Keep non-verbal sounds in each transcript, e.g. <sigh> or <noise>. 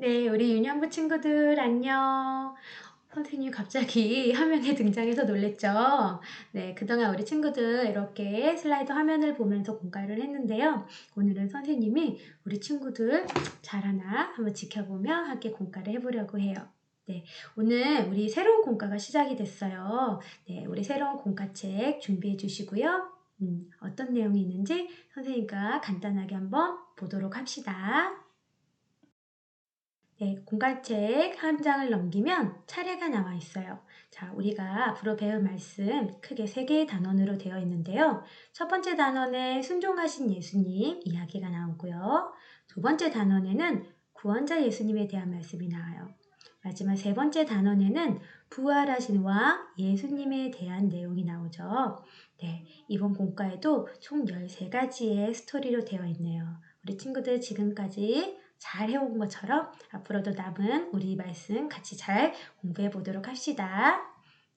네, 우리 유년부 친구들 안녕. 선생님 갑자기 <laughs> 화면에 등장해서 놀랬죠? 네, 그동안 우리 친구들 이렇게 슬라이드 화면을 보면서 공부를 했는데요. 오늘은 선생님이 우리 친구들 잘하나 한번 지켜보며 함께 공부를 해보려고 해요. 네, 오늘 우리 새로운 공과가 시작이 됐어요. 네, 우리 새로운 공과책 준비해 주시고요. 음, 어떤 내용이 있는지 선생님과 간단하게 한번 보도록 합시다. 네, 공간책 한 장을 넘기면 차례가 나와 있어요. 자, 우리가 앞으로 배울 말씀 크게 세 개의 단원으로 되어 있는데요. 첫 번째 단원에 순종하신 예수님 이야기가 나오고요. 두 번째 단원에는 구원자 예수님에 대한 말씀이 나와요. 마지막 세 번째 단원에는 부활하신 왕 예수님에 대한 내용이 나오죠. 네, 이번 공과에도 총 13가지의 스토리로 되어 있네요. 우리 친구들 지금까지 잘 해온 것처럼 앞으로도 남은 우리 말씀 같이 잘 공부해 보도록 합시다.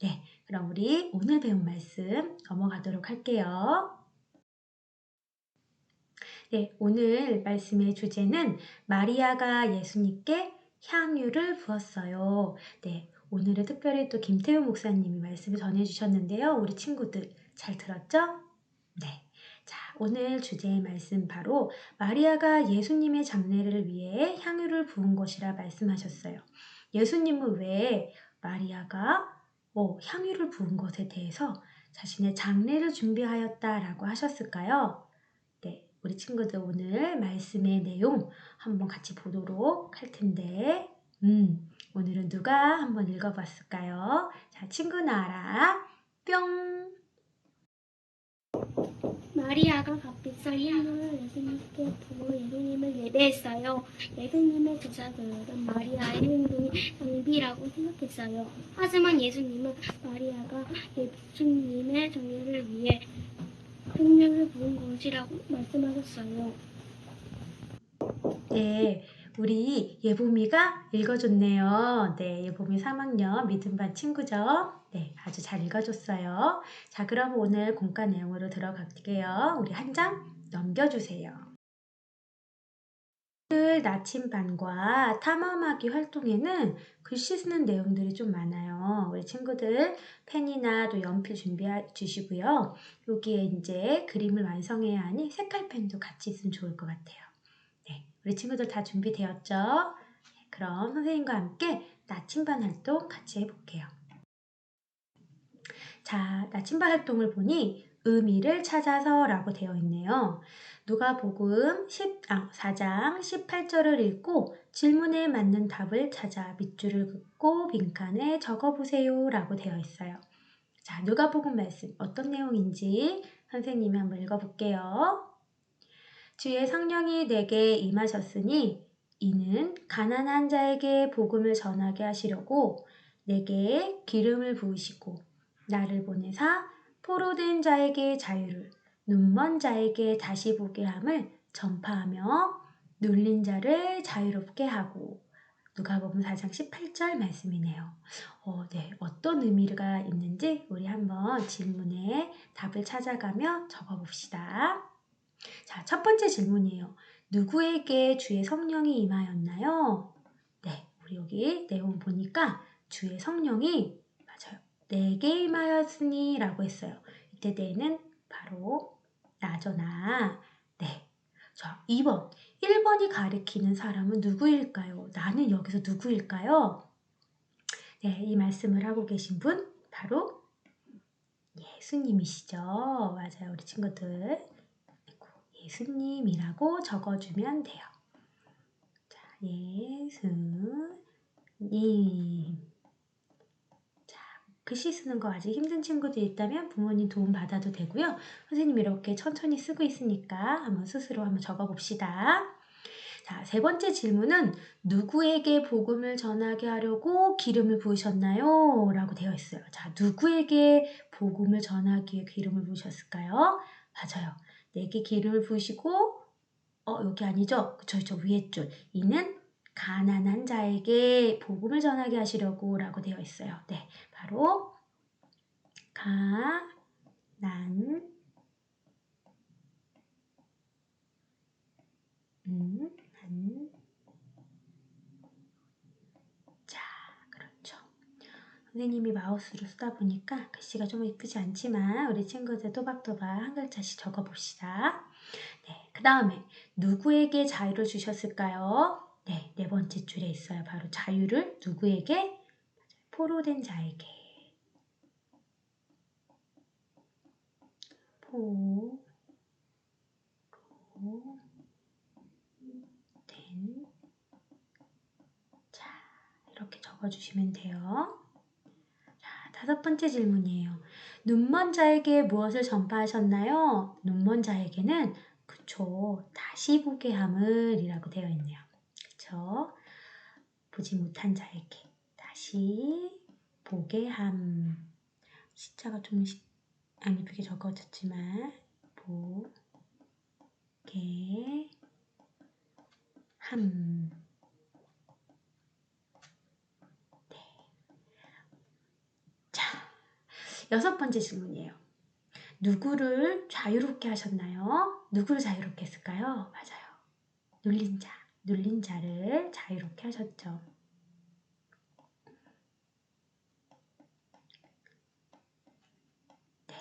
네, 그럼 우리 오늘 배운 말씀 넘어가도록 할게요. 네, 오늘 말씀의 주제는 마리아가 예수님께 향유를 부었어요. 네, 오늘은 특별히 또 김태우 목사님이 말씀을 전해주셨는데요. 우리 친구들 잘 들었죠? 네. 자, 오늘 주제의 말씀 바로 마리아가 예수님의 장례를 위해 향유를 부은 것이라 말씀하셨어요. 예수님은 왜 마리아가 뭐 향유를 부은 것에 대해서 자신의 장례를 준비하였다라고 하셨을까요? 네, 우리 친구들 오늘 말씀의 내용 한번 같이 보도록 할 텐데, 음, 오늘은 누가 한번 읽어봤을까요? 자, 친구 나라 뿅! 마리아가 값비싼 향유를 예수님께 부어 예수님을 예배했어요. 예수님의 제자들은 마리아의 행동이 낭비라고 생각했어요. 하지만 예수님은 마리아가 예수님의 정예를 위해 향유를 부은 것이라고 말씀하셨어요. 네, 우리 예보미가 읽어줬네요. 네, 예보미 3학년 믿음 반 친구죠. 네, 아주 잘 읽어줬어요. 자, 그럼 오늘 공과 내용으로 들어갈게요. 우리 한 장 넘겨주세요. 오늘 나침반과 탐험하기 활동에는 글씨 쓰는 내용들이 좀 많아요. 우리 친구들 펜이나 또 연필 준비해 주시고요. 여기에 이제 그림을 완성해야 하니 색깔펜도 같이 있으면 좋을 것 같아요. 네, 우리 친구들 다 준비되었죠? 네, 그럼 선생님과 함께 나침반 활동 같이 해볼게요. 자, 나침반 활동을 보니 의미를 찾아서 라고 되어 있네요. 누가 복음 10, 아, 4장 18절을 읽고 질문에 맞는 답을 찾아 밑줄을 긋고 빈칸에 적어보세요 라고 되어 있어요. 자, 누가 복음 말씀 어떤 내용인지 선생님이 한번 읽어볼게요. 주의 성령이 내게 임하셨으니 이는 가난한 자에게 복음을 전하게 하시려고 내게 기름을 부으시고 나를 보내사 포로된 자에게 자유를 눈먼 자에게 다시 보게 함을 전파하며 눌린 자를 자유롭게 하고 누가복음 4장 18절 말씀이네요. 어, 네. 어떤 의미가 있는지 우리 한번 질문에 답을 찾아가며 적어봅시다. 자, 첫 번째 질문이에요. 누구에게 주의 성령이 임하였나요? 네, 우리 여기 내용 보니까 주의 성령이 맞아요. 내게 임하였으니 라고 했어요. 이때 내는 바로 나저나. 네. 자, 2번. 1번이 가리키는 사람은 누구일까요? 나는 여기서 누구일까요? 네, 이 말씀을 하고 계신 분 바로 예수님이시죠. 맞아요, 우리 친구들. 예수님이라고 적어주면 돼요. 자, 예수님. 자, 글씨 쓰는 거 아직 힘든 친구들 있다면 부모님 도움 받아도 되고요. 선생님 이렇게 천천히 쓰고 있으니까 한번 스스로 한번 적어 봅시다. 자, 세 번째 질문은 누구에게 복음을 전하게 하려고 기름을 부으셨나요? 라고 되어 있어요. 자, 누구에게 복음을 전하기 위해 기름을 부으셨을까요? 맞아요. 내게 기름을 부으시고 어 여기 아니죠? 그쵸 저 위에 줄 이는 가난한 자에게 복음을 전하게 하시려고 라고 되어 있어요. 네, 바로 가, 난, 음, 난. 자, 그렇죠. 선생님이 마우스로 쓰다 보니까 글씨가 좀 예쁘지 않지만 우리 친구들 또박또박 한 글자씩 적어봅시다. 네, 그 다음에 누구에게 자유를 주셨을까요? 네, 네 번째 줄에 있어요. 바로 자유를 누구에게 포로 된 자에게. 포, 로, 된, 자, 이렇게 적어주시면 돼요. 자, 다섯 번째 질문이에요. 눈먼 자에게 무엇을 전파하셨나요? 눈먼 자에게는 그쵸, 다시 보게 함을 이라고 되어 있네요. 그쵸? 보지 못한 자에게 다시 보게 함. 시자가 좀 시- 안 이쁘게 적어졌지만 보게 함. 네. 자, 여섯 번째 질문이에요. 누구를 자유롭게 하셨나요? 누구를 자유롭게 했을까요? 맞아요. 눌린 자, 눌린 자를 자유롭게 하셨죠. 네.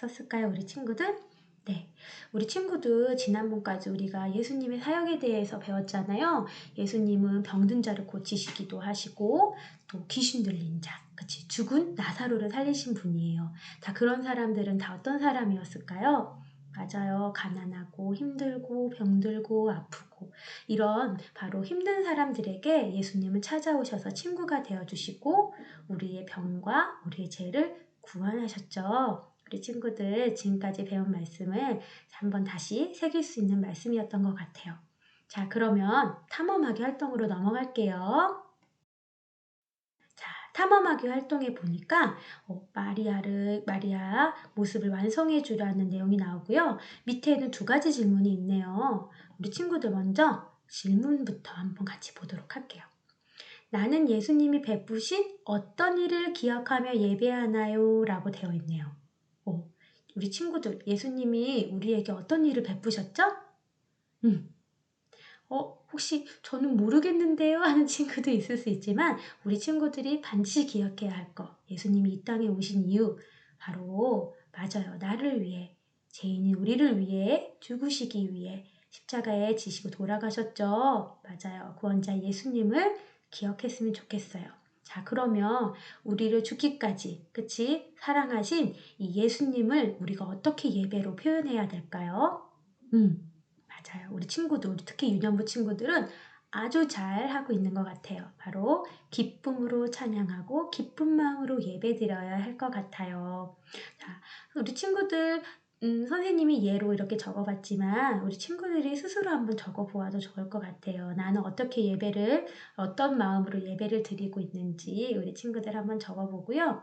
다 썼을까요, 우리 친구들? 네. 우리 친구들 지난번까지 우리가 예수님의 사역에 대해서 배웠잖아요. 예수님은 병든 자를 고치시기도 하시고 또 귀신 들린 자, 그치 죽은 나사로를 살리신 분이에요. 다 그런 사람들은 다 어떤 사람이었을까요? 맞아요. 가난하고 힘들고 병들고 아프고 이런 바로 힘든 사람들에게 예수님은 찾아오셔서 친구가 되어 주시고 우리의 병과 우리의 죄를 구원하셨죠. 우리 친구들 지금까지 배운 말씀을 한번 다시 새길 수 있는 말씀이었던 것 같아요. 자, 그러면 탐험하기 활동으로 넘어갈게요. 자, 탐험하기 활동에 보니까 어, 마리아를 마리아 모습을 완성해 주라는 내용이 나오고요. 밑에는 두 가지 질문이 있네요. 우리 친구들 먼저 질문부터 한번 같이 보도록 할게요. 나는 예수님이 베푸신 어떤 일을 기억하며 예배하나요? 라고 되어 있네요. 오, 우리 친구들, 예수님이 우리에게 어떤 일을 베푸셨죠? 음. 어, 혹시 저는 모르겠는데요? <laughs> 하는 친구도 있을 수 있지만, 우리 친구들이 반드시 기억해야 할 거. 예수님이 이 땅에 오신 이유, 바로, 맞아요. 나를 위해, 죄인인 우리를 위해, 죽으시기 위해, 십자가에 지시고 돌아가셨죠? 맞아요. 구원자 예수님을 기억했으면 좋겠어요. 자, 그러면 우리를 죽기까지, 그치? 사랑하신 이 예수님을 우리가 어떻게 예배로 표현해야 될까요? 음, 맞아요. 우리 친구들, 특히 유년부 친구들은 아주 잘 하고 있는 것 같아요. 바로 기쁨으로 찬양하고 기쁜 마음으로 예배 드려야 할 것 같아요. 자, 우리 친구들 음, 선생님이 예로 이렇게 적어봤지만 우리 친구들이 스스로 한번 적어보아도 좋을 것 같아요. 나는 어떻게 예배를 어떤 마음으로 예배를 드리고 있는지 우리 친구들 한번 적어보고요.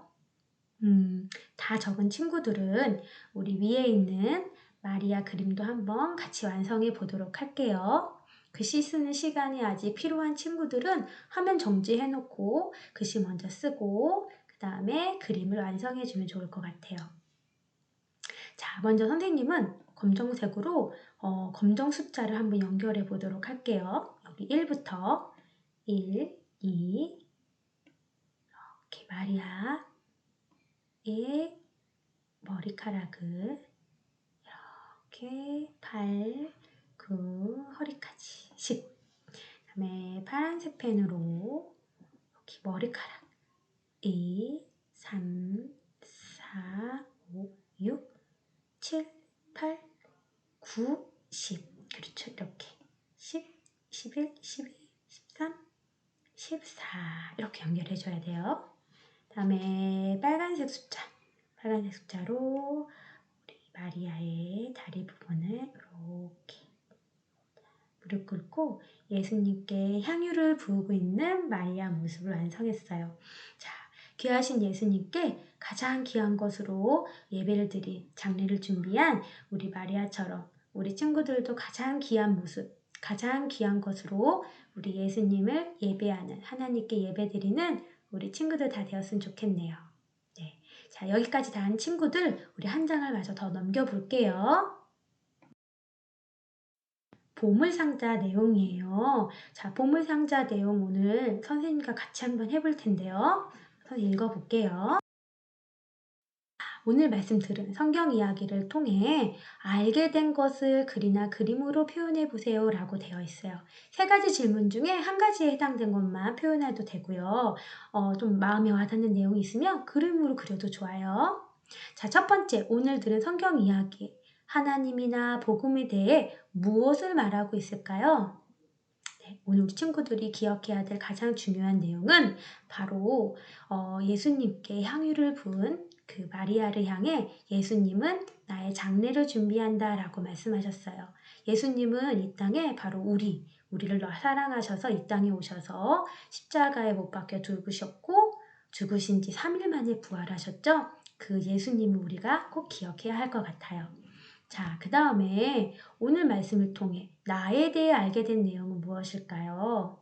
음, 다 적은 친구들은 우리 위에 있는 마리아 그림도 한번 같이 완성해 보도록 할게요. 글씨 쓰는 시간이 아직 필요한 친구들은 화면 정지해 놓고 글씨 먼저 쓰고 그 다음에 그림을 완성해 주면 좋을 것 같아요. 자, 먼저 선생님은 검정색으로 어, 검정 숫자를 한번 연결해 보도록 할게요. 여기 1부터. 1, 2 이렇게 마리아의 머리카락을 이렇게 발, 그 허리까지. 10 그다음에 파란색 펜으로 여기 머리카락. 2, 3, 4, 5, 6 7, 8, 9, 10. 그렇죠. 이렇게. 10, 11, 12, 13, 14. 이렇게 연결해줘야 돼요. 다음에 빨간색 숫자. 빨간색 숫자로 우리 마리아의 다리 부분을 이렇게 무릎 꿇고 예수님께 향유를 부으고 있는 마리아 모습을 완성했어요. 자, 귀하신 예수님께 가장 귀한 것으로 예배를 드린 장례를 준비한 우리 마리아처럼 우리 친구들도 가장 귀한 모습, 가장 귀한 것으로 우리 예수님을 예배하는 하나님께 예배드리는 우리 친구들 다 되었으면 좋겠네요. 네. 자, 여기까지 다 한 친구들 우리 한 장을 마저 더 넘겨 볼게요. 보물상자 내용이에요. 자, 보물상자 내용 오늘 선생님과 같이 한번 해볼 텐데요. 선생님 읽어볼게요. 오늘 말씀 들은 성경 이야기를 통해 알게 된 것을 글이나 그림으로 표현해 보세요 라고 되어 있어요. 세 가지 질문 중에 한 가지에 해당된 것만 표현해도 되고요. 어, 좀 마음에 와닿는 내용이 있으면 그림으로 그려도 좋아요. 자, 첫 번째, 오늘 들은 성경 이야기. 하나님이나 복음에 대해 무엇을 말하고 있을까요? 네, 오늘 우리 친구들이 기억해야 될 가장 중요한 내용은 바로 어, 예수님께 향유를 부은 그 마리아를 향해 예수님은 나의 장례를 준비한다 라고 말씀하셨어요. 예수님은 이 땅에 바로 우리, 우리를 사랑하셔서 이 땅에 오셔서 십자가에 못 박혀 죽으셨고 죽으신 지 3일 만에 부활하셨죠? 그 예수님을 우리가 꼭 기억해야 할 것 같아요. 자, 그 다음에 오늘 말씀을 통해 나에 대해 알게 된 내용은 무엇일까요?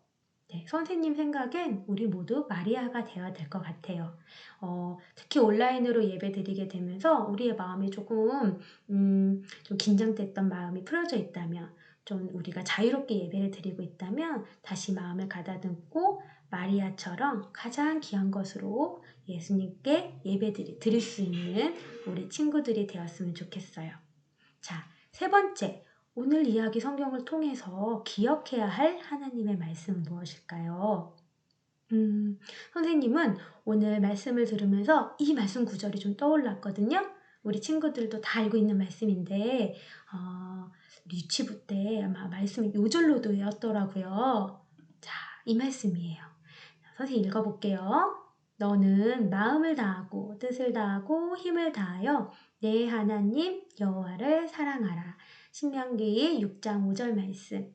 네, 선생님 생각엔 우리 모두 마리아가 되어야 될 것 같아요. 어, 특히 온라인으로 예배 드리게 되면서 우리의 마음이 조금, 음, 좀 긴장됐던 마음이 풀어져 있다면, 좀 우리가 자유롭게 예배를 드리고 있다면, 다시 마음을 가다듬고, 마리아처럼 가장 귀한 것으로 예수님께 예배 드릴 수 있는 우리 친구들이 되었으면 좋겠어요. 자, 세 번째. 오늘 이야기 성경을 통해서 기억해야 할 하나님의 말씀은 무엇일까요? 음, 선생님은 오늘 말씀을 들으면서 이 말씀 구절이 좀 떠올랐거든요. 우리 친구들도 다 알고 있는 말씀인데, 어, 유치부 때 아마 말씀이 요절로도 외웠더라고요. 자, 이 말씀이에요. 선생님 읽어볼게요. 너는 마음을 다하고 뜻을 다하고 힘을 다하여 내 하나님 여호와를 사랑하라. 신명기 6장 5절 말씀.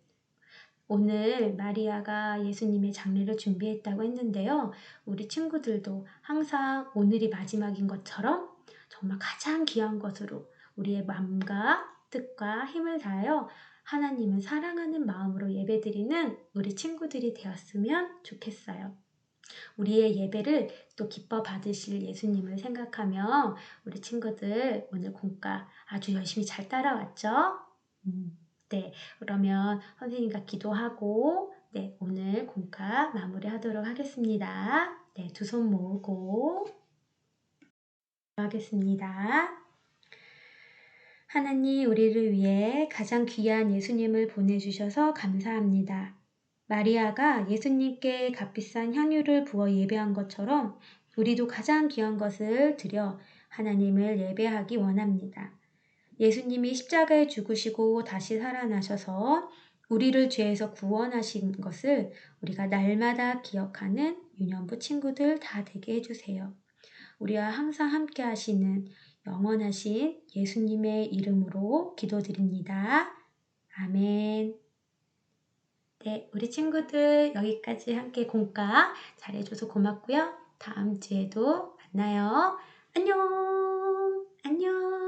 오늘 마리아가 예수님의 장례를 준비했다고 했는데요. 우리 친구들도 항상 오늘이 마지막인 것처럼 정말 가장 귀한 것으로 우리의 마음과 뜻과 힘을 다하여 하나님을 사랑하는 마음으로 예배드리는 우리 친구들이 되었으면 좋겠어요. 우리의 예배를 또 기뻐 받으실 예수님을 생각하며 우리 친구들 오늘 공과 아주 열심히 잘 따라왔죠? 음, 네, 그러면 선생님과 기도하고 네, 오늘 공과 마무리하도록 하겠습니다. 네, 두 손 모으고 하겠습니다. 하나님 우리를 위해 가장 귀한 예수님을 보내주셔서 감사합니다. 마리아가 예수님께 값비싼 향유를 부어 예배한 것처럼 우리도 가장 귀한 것을 드려 하나님을 예배하기 원합니다. 예수님이 십자가에 죽으시고 다시 살아나셔서 우리를 죄에서 구원하신 것을 우리가 날마다 기억하는 유년부 친구들 다 되게 해주세요. 우리와 항상 함께 하시는 영원하신 예수님의 이름으로 기도드립니다. 아멘. 네, 우리 친구들 여기까지 함께 공과 잘해줘서 고맙고요. 다음 주에도 만나요. 안녕! 안녕!